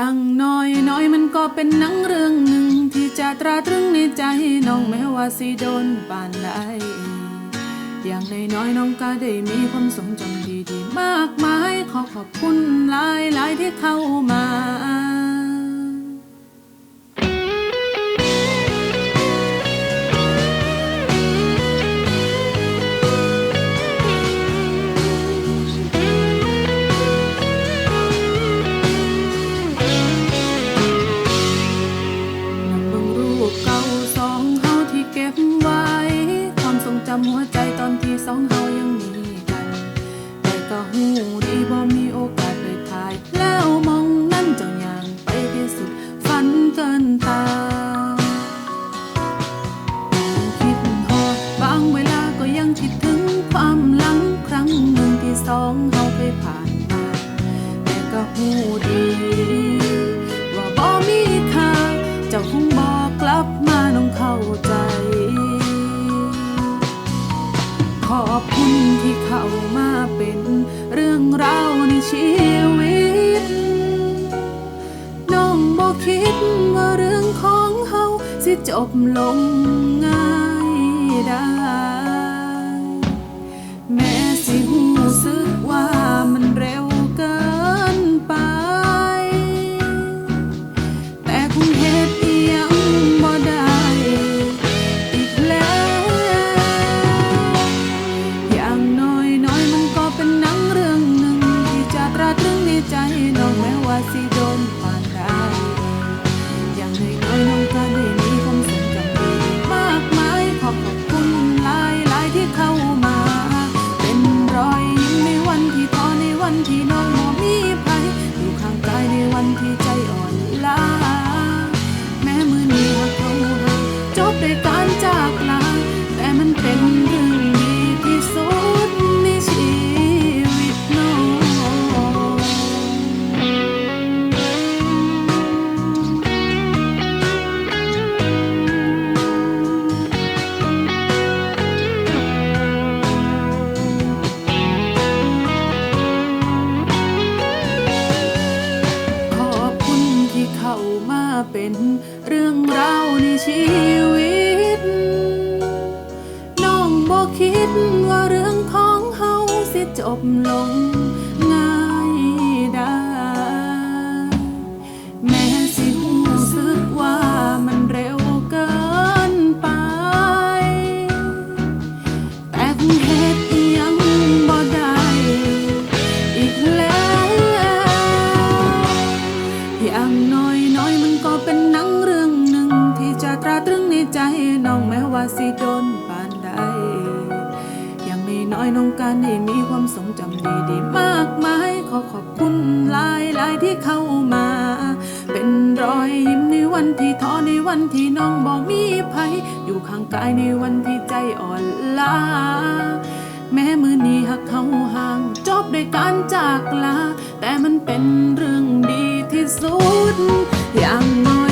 อังน้อยน้อยมันก็เป็นหนังเรื่องหนึ่งที่จะตราตรึงในใจน้องแม้ว่าสิโดนปานใดอย่างในน้อยน้องก็ได้มีความทรงจำดีๆมากมาย ขอขอบคุณหลายหลายๆที่เข้ามาำหัวใจตอนที่สองเฮายังมีกัน แต่ก็หูดีบ่มีโอกาสได้ถ่าย แล้วมองนั่นเจ้าอย่างไปที่สุด ฝันเกินตาคิดฮอดบางเวลาก็ยังคิดถึงความหลังครั้งหนึ่งที่สองเฮาเคยผ่านมาแต่ก็หู อบคุณที่เข้ามาเป็นเรื่องราวในชีวิต น้องบ่คิดว่าเรื่องของเฮาสิจบลงง่าย ท้อ เป็นเรื่องราวในชีวิต น้องบอกคิดว่าเรื่องของเฮาสิจบลง ตราตรึงในใจน้องแม้ว่าสิโดนปานใดอย่างน้อยน้องการได้มีความทรงจำดีๆมากมาย ขอขอบคุณหลายหลายที่เข้ามา เป็นรอยยิ้มในวันที่ท้อในวันที่น้องบอกมีภัย อยู่ข้างกายในวันที่ใจอ่อนล้าแม้มือนี้หักเขาห่างจบด้วยการจากลา แต่มันเป็นเรื่องดีที่สุด อย่างน้อย